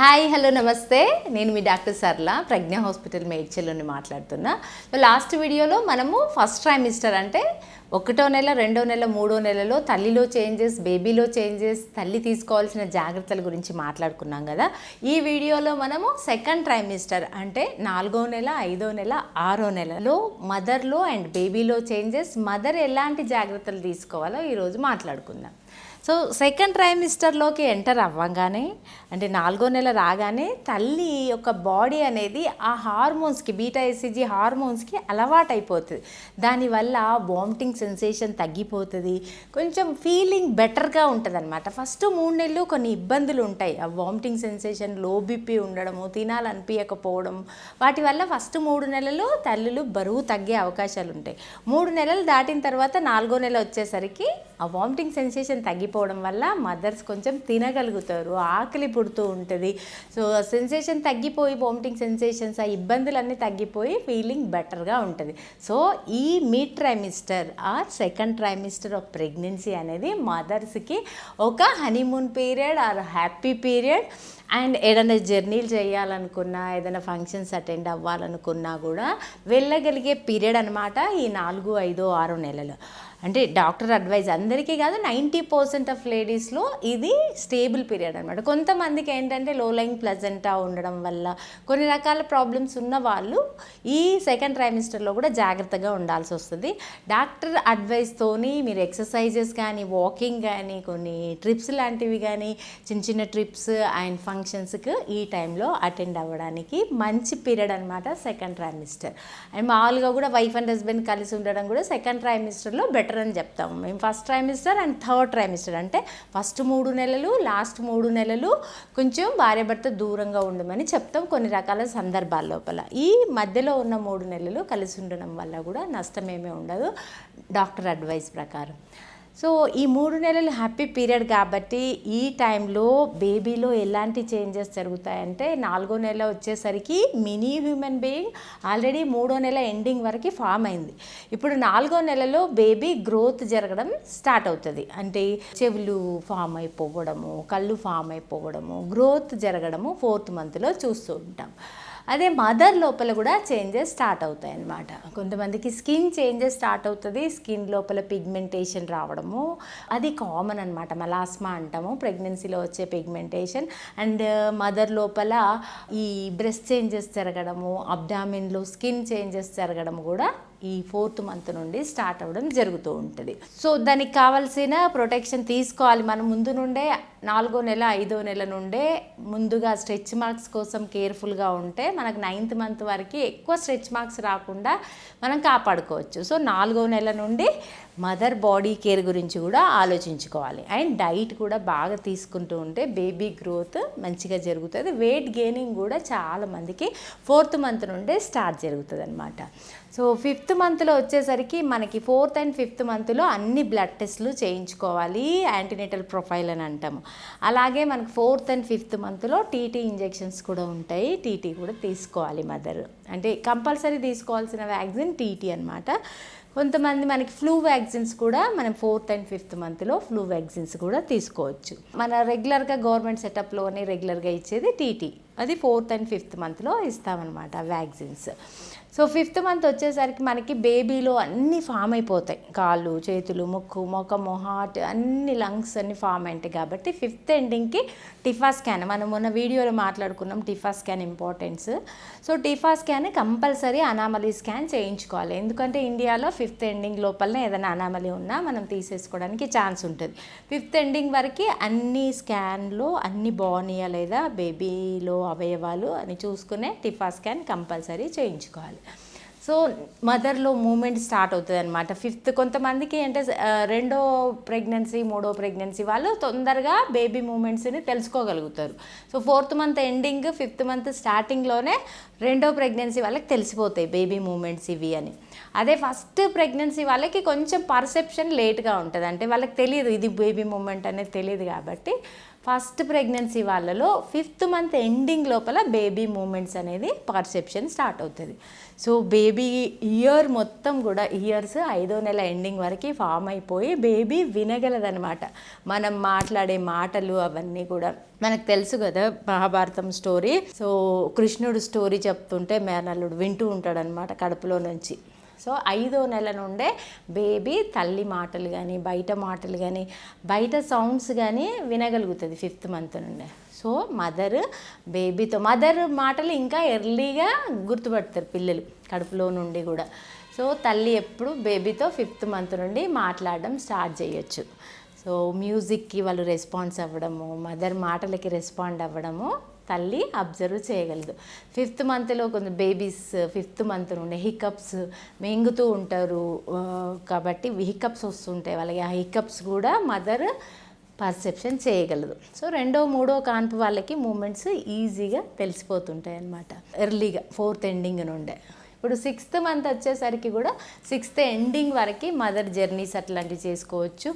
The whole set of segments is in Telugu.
హాయ్ హలో నమస్తే. నేను మీ డాక్టర్ సర్ల ప్రజ్ఞ హాస్పిటల్ మేడ్చల్లోని మాట్లాడుతున్నా. లాస్ట్ వీడియోలో మనము ఫస్ట్ ట్రైమిస్టర్ అంటే ఒకటో నెల రెండో నెల మూడో నెలలో తల్లిలో చేంజెస్ బేబీలో చేంజెస్ తల్లి తీసుకోవాల్సిన జాగ్రత్తల గురించి మాట్లాడుకున్నాం కదా. ఈ వీడియోలో మనము సెకండ్ ట్రైమిస్టర్ అంటే నాలుగో నెల ఐదో నెల ఆరో నెలలో మదర్లో అండ్ బేబీలో చేంజెస్ మదర్ ఎలాంటి జాగ్రత్తలు తీసుకోవాలో ఈరోజు మాట్లాడుకుందాం. సో సెకండ్ ట్రైమిస్టర్లోకి ఎంటర్ అవ్వగానే అంటే నాలుగో నెల రాగానే తల్లి యొక్క బాడీ అనేది ఆ హార్మోన్స్కి బీటా హార్మోన్స్కి అలవాటైపోతుంది. దానివల్ల వామిటింగ్ సెన్సేషన్ తగ్గిపోతుంది. కొంచెం ఫీలింగ్ బెటర్గా ఉంటుంది అనమాట ఫస్ట్ మూడు నెలలు కొన్ని ఇబ్బందులు ఉంటాయి ఆ వామిటింగ్ సెన్సేషన్లో బిపి ఉండడము తినాలనిపించకపోవడం వాటి వల్ల ఫస్ట్ మూడు నెలలు తల్లులు బరువు తగ్గే అవకాశాలు ఉంటాయి మూడు నెలలు దాటిన తర్వాత నాలుగో నెల వచ్చేసరికి ఆ వామిటింగ్ సెన్సేషన్ తగ్గిపోవడం వల్ల మదర్స్ కొంచెం తినగలుగుతారు ఆకలి పుడుతూ ఉంటుంది. సో సెన్సేషన్ తగ్గిపోయి వామిటింగ్ సెన్సేషన్స్ ఆ ఇబ్బందులన్నీ తగ్గిపోయి ఫీలింగ్ బెటర్గా ఉంటుంది. సో ఈ mid trimester or second trimester of pregnancy అనేది మదర్స్కి ఒక honeymoon period or happy period and ఏదైనా జర్నీలు చేయాలనుకున్నా ఏదైనా ఫంక్షన్స్ అటెండ్ అవ్వాలనుకున్నా కూడా వెళ్ళగలిగే పీరియడ్ అనమాట ఈ నాలుగు ఐదు ఆరు నెలలు. అంటే డాక్టర్ అడ్వైజ్ అందరికీ కాదు నైంటీ పర్సెంట్ ఆఫ్ లేడీస్లో ఇది స్టేబుల్ పీరియడ్ అనమాట కొంతమందికి ఏంటంటే లో లైంగ్ ప్లజెంటా ఉండడం వల్ల కొన్ని రకాల ప్రాబ్లమ్స్ ఉన్న వాళ్ళు ఈ సెకండ్ ట్రైమిస్టర్లో కూడా జాగ్రత్తగా ఉండాల్సి వస్తుంది. డాక్టర్ అడ్వైస్తోని మీరు ఎక్సర్సైజెస్ కానీ వాకింగ్ కానీ కొన్ని ట్రిప్స్ లాంటివి కానీ చిన్న చిన్న ట్రిప్స్ అండ్ ఫంక్షన్స్కి ఈ టైంలో అటెండ్ అవ్వడానికి మంచి పీరియడ్ అనమాట సెకండ్ ట్రైమిస్టర్ అండ్ మామూలుగా కూడా వైఫ్ అండ్ హస్బెండ్ కలిసి ఉండడం కూడా సెకండ్ ట్రైమిస్టర్లో బెటర్ అని చెప్తాము. మేము first trimester and third trimester. అంటే ఫస్ట్ మూడు నెలలు లాస్ట్ మూడు నెలలు కొంచెం భార్యాభర్త దూరంగా ఉండమని చెప్తాం కొన్ని రకాల సందర్భాల లోపల. ఈ మధ్యలో ఉన్న మూడు నెలలు కలిసి ఉండడం వల్ల కూడా నష్టమేమీ ఉండదు. డాక్టర్ అడ్వైస్ ప్రకారం. సో ఈ మూడు నెలలు హ్యాపీ పీరియడ్ కాబట్టి ఈ టైంలో బేబీలో ఎలాంటి చేంజెస్ జరుగుతాయంటే నాలుగో నెల వచ్చేసరికి మినీ హ్యూమన్ బీయింగ్ ఆల్రెడీ మూడో నెల ఎండింగ్ వరకు ఫామ్ అయింది. ఇప్పుడు నాలుగో నెలలో బేబీ గ్రోత్ జరగడం స్టార్ట్ అవుతుంది. అంటే చెవులు ఫామ్ అయిపోవడము కళ్ళు ఫామ్ అయిపోవడము గ్రోత్ జరగడము ఫోర్త్ మంత్లో చూస్తూ ఉంటాం. అదే మదర్ లోపల కూడా చేంజెస్ స్టార్ట్ అవుతాయి అన్నమాట. కొంతమందికి స్కిన్ చేంజెస్ స్టార్ట్ అవుతుంది స్కిన్ లోపల పిగ్మెంటేషన్ రావడము. అది కామన్ అనమాట మలాస్మా అంటాము ప్రెగ్నెన్సీలో వచ్చే పిగ్మెంటేషన్. అండ్ మదర్ లోపల ఈ బ్రెస్ట్ చేంజెస్ జరగడము అబ్డామిన్లో స్కిన్ చేంజెస్ జరగడం కూడా ఈ ఫోర్త్ మంత్ నుండి స్టార్ట్ అవ్వడం జరుగుతూ ఉంటుంది. సో దానికి కావాల్సిన ప్రొటెక్షన్ తీసుకోవాలి మనం ముందు నుండే. నాలుగో నెల ఐదో నెల నుండే ముందుగా స్ట్రెచ్ మార్క్స్ కోసం కేర్ఫుల్గా ఉంటే మనకు నైన్త్ మంత్ వరకు ఎక్కువ స్ట్రెచ్ మార్క్స్ రాకుండా మనం కాపాడుకోవచ్చు. సో నాలుగో నెల నుండి మదర్ బాడీ కేర్ గురించి కూడా ఆలోచించుకోవాలి. అండ్ డైట్ కూడా బాగా తీసుకుంటూ ఉంటే బేబీ గ్రోత్ మంచిగా జరుగుతుంది. వెయిట్ గెయినింగ్ కూడా చాలా మందికి ఫోర్త్ మంత్ నుండే స్టార్ట్ జరుగుతుంది అనమాట సో ఫిఫ్త్ మంత్లో వచ్చేసరికి మనకి ఫోర్త్ అండ్ ఫిఫ్త్ మంత్లో అన్ని బ్లడ్ టెస్ట్లు చేయించుకోవాలి. యాంటీనేటల్ ప్రొఫైల్ అని అంటాము. అలాగే మనకు ఫోర్త్ అండ్ ఫిఫ్త్ మంత్లో టీటీ ఇంజెక్షన్స్ కూడా ఉంటాయి. టీటీ కూడా తీసుకోవాలి మదర్. అంటే కంపల్సరీ తీసుకోవాల్సిన వ్యాక్సిన్ టీటీ అనమాట కొంతమంది మనకి ఫ్లూ వ్యాక్సిన్స్ కూడా మనం ఫోర్త్ అండ్ ఫిఫ్త్ మంత్లో ఫ్లూ వ్యాక్సిన్స్ కూడా తీసుకోవచ్చు. మన రెగ్యులర్గా గవర్నమెంట్ సెటప్లోనే రెగ్యులర్గా ఇచ్చేది టీటీ. అది ఫోర్త్ అండ్ ఫిఫ్త్ మంత్లో ఇస్తామన్నమాట వ్యాక్సిన్స్. సో ఫిఫ్త్ మంత్ వచ్చేసరికి మనకి బేబీలో అన్నీ ఫామ్ అయిపోతాయి. కాళ్ళు చేతులు ముక్కు ముఖము హార్ట్ అన్ని లంగ్స్ అన్ని ఫామ్ అయింటాయి కాబట్టి ఫిఫ్త్ ఎండింగ్కి టిఫా స్కాన్ మనం మొన్న వీడియోలో మాట్లాడుకున్నాం TIFFA scan importance so TIFFA scan compulsory anomaly scan చేయించుకోవాలి. ఎందుకంటే ఇండియాలో ఫిఫ్త్ ఎండింగ్ లోపలనే ఏదైనా అనామలీ ఉన్నా మనం తీసేసుకోవడానికి ఛాన్స్ ఉంటుంది. ఫిఫ్త్ ఎండింగ్ వరకు అన్ని స్కాన్లో అన్ని బాగున్నాయా లేదా బేబీలో అవయవాలు అని చూసుకునే టిఫా స్కాన్ కంపల్సరీ చేయించుకోవాలి. సో మదర్లో మూమెంట్ స్టార్ట్ అవుతుంది అనమాట ఫిఫ్త్ కొంతమందికి అంటే రెండో ప్రెగ్నెన్సీ మూడో ప్రెగ్నెన్సీ వాళ్ళు తొందరగా బేబీ మూమెంట్స్ని తెలుసుకోగలుగుతారు. So fourth month ending fifth month స్టార్టింగ్లోనే రెండో ప్రెగ్నెన్సీ వాళ్ళకి తెలిసిపోతాయి బేబీ మూమెంట్స్ ఇవి అని. అదే ఫస్ట్ ప్రెగ్నెన్సీ వాళ్ళకి కొంచెం పర్సెప్షన్ లేట్గా ఉంటుంది. అంటే వాళ్ళకి తెలియదు ఇది బేబీ మూమెంట్ అనేది తెలియదు కాబట్టి ఫస్ట్ ప్రెగ్నెన్సీ వాళ్ళలో ఫిఫ్త్ మంత్ ఎండింగ్ లోపల బేబీ మూమెంట్స్ అనేది పర్సెప్షన్ స్టార్ట్ అవుతుంది. సో బేబీ ఇయర్ మొత్తం కూడా ఇయర్స్ ఐదో నెల ఎండింగ్ వరకు ఫామ్ అయిపోయి బేబీ వినగలదనమాట మనం మాట్లాడే మాటలు అవన్నీ కూడా మనకు తెలుసు కదా మహాభారతం స్టోరీ సో కృష్ణుడు స్టోరీ చెప్తుంటే మేనల్లుడు వింటూ ఉంటాడనమాట కడుపులో నుంచి. సో ఐదో నెల నుండే బేబీ తల్లి మాటలు కానీ బయట మాటలు కానీ బయట సౌండ్స్ కానీ వినగలుగుతుంది ఫిఫ్త్ మంత్ నుండే. సో మదర్ బేబీతో మదర్ మాటలు ఇంకా ఎర్లీగా గుర్తుపడతారు పిల్లలు కడుపులో నుండి కూడా. సో తల్లి ఎప్పుడు బేబీతో ఫిఫ్త్ మంత్ నుండి మాట్లాడడం స్టార్ట్ చేయొచ్చు. సో మ్యూజిక్కి వాళ్ళు రెస్పాన్స్ అవ్వడము మదర్ మాటలకి రెస్పాండ్ అవ్వడము తల్లి అబ్జర్వ్ చేయగలదు. ఫిఫ్త్ మంత్లో కొంచెం బేబీస్ ఫిఫ్త్ మంత్ నుండి హికప్స్ మింగుతూ ఉంటారు. కాబట్టి హికప్స్ వస్తుంటాయి వాళ్ళకి. ఆ హికప్స్ కూడా మదర్ పర్సెప్షన్ చేయగలదు. సో రెండో మూడో కాన్పు వాళ్ళకి మూమెంట్స్ ఈజీగా తెలిసిపోతుంటాయి అన్నమాట ఎర్లీగా ఫోర్త్ ఎండింగ్ నుండే. ఇప్పుడు సిక్స్త్ మంత్ వచ్చేసరికి కూడా సిక్స్త్ ఎండింగ్ వరకు మదర్ జర్నీస్ అట్లాంటివి చేసుకోవచ్చు.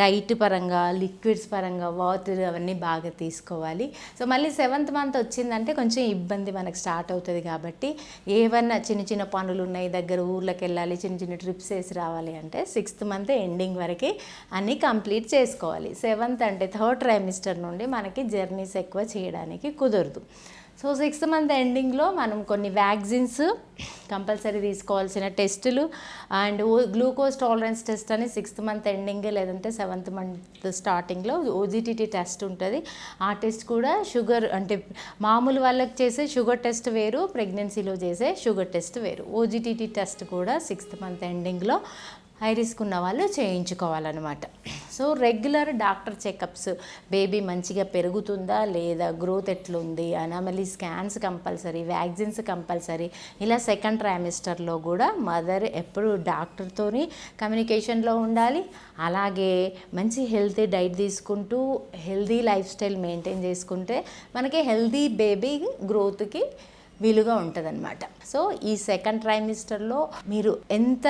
డైట్ పరంగా లిక్విడ్స్ పరంగా వాటర్ అవన్నీ బాగా తీసుకోవాలి. సో మళ్ళీ సెవెంత్ మంత్ వచ్చిందంటే కొంచెం ఇబ్బంది మనకు స్టార్ట్ అవుతుంది కాబట్టి ఏవన్నా చిన్న చిన్న పనులు ఉన్నాయి దగ్గర ఊర్లోకి వెళ్ళాలి చిన్న చిన్న ట్రిప్స్ వేసి రావాలి అంటే సిక్స్త్ మంత్ ఎండింగ్ వరకు అన్నీ కంప్లీట్ చేసుకోవాలి. సెవెంత్ అంటే థర్డ్ ట్రైమిస్టర్ నుండి మనకి జర్నీస్ ఎక్కువ చేయడానికి కుదరదు. సో సిక్స్త్ మంత్ ఎండింగ్లో మనం కొన్ని వ్యాక్సిన్స్ కంపల్సరీ తీసుకోవాల్సిన టెస్టులు అండ్ గ్లూకోజ్ టాలరెన్స్ టెస్ట్ అని సిక్స్త్ మంత్ ఎండింగ్ లేదంటే సెవెంత్ మంత్ స్టార్టింగ్లో ఓజిటిటీ టెస్ట్ ఉంటుంది. ఆ టెస్ట్ కూడా షుగర్ అంటే మామూలు వాళ్ళకి చేసే షుగర్ టెస్ట్ వేరు ప్రెగ్నెన్సీలో చేసే షుగర్ టెస్ట్ వేరు. ఓజిటిటీ టెస్ట్ కూడా సిక్స్త్ మంత్ ఎండింగ్లో హై రిస్క్ ఉన్న వాళ్ళు చేయించుకోవాలన్నమాట. So regular doctor checkups. Baby మంచిగా పెరుగుతుందా లేదా? గ్రోత్ ఎట్లుంది? Anomaly scans compulsory vaccines compulsory. ఇలా సెకండ్ ట్రైమిస్టర్లో కూడా మదర్ ఎప్పుడు డాక్టర్తోని కమ్యూనికేషన్లో ఉండాలి. అలాగే మంచి హెల్తీ డైట్ తీసుకుంటూ హెల్దీ లైఫ్ స్టైల్ మెయింటైన్ చేసుకుంటే మనకి హెల్తీ బేబీ గ్రోత్కి వీలుగా ఉంటుందన్నమాట. సో ఈ సెకండ్ ట్రైమిస్టర్లో మీరు ఎంత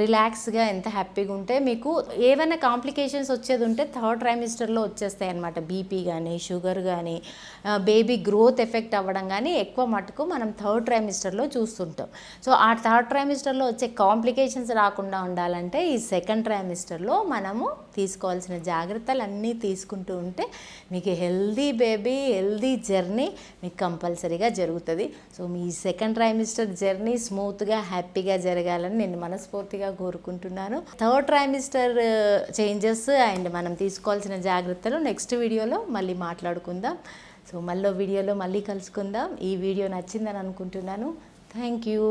రిలాక్స్గా ఎంత హ్యాపీగా ఉంటే మీకు ఏమైనా కాంప్లికేషన్స్ వచ్చేది ఉంటే థర్డ్ ట్రైమిస్టర్లో వచ్చేస్తాయి అనమాట బీపీ కానీ షుగర్ కానీ బేబీ గ్రోత్ ఎఫెక్ట్ అవ్వడం కానీ ఎక్కువ మటుకు మనం థర్డ్ ట్రైమిస్టర్లో చూస్తుంటాం. సో ఆ థర్డ్ ట్రైమిస్టర్లో వచ్చే కాంప్లికేషన్స్ రాకుండా ఉండాలంటే ఈ సెకండ్ ట్రైమిస్టర్లో మనము తీసుకోవాల్సిన జాగ్రత్తలు అన్నీ తీసుకుంటూ ఉంటే మీకు హెల్దీ బేబీ హెల్దీ జర్నీ మీకు కంపల్సరీగా జరుగుతుంది. సో మీ సెకండ్ ట్రైమిస్టర్ జర్నీ స్మూత్గా హ్యాపీగా జరగాలని నేను మనస్ఫూర్తిగా కోరుకుంటున్నాను. థర్డ్ ట్రైమిస్టర్ చేంజెస్ అండ్ మనం తీసుకోవాల్సిన జాగ్రత్తలు నెక్స్ట్ వీడియోలో మళ్ళీ మాట్లాడుకుందాం. సో మళ్ళీ వీడియోలో మళ్ళీ కలుసుకుందాం. ఈ వీడియో నచ్చిందని అనుకుంటున్నాను. Thank you.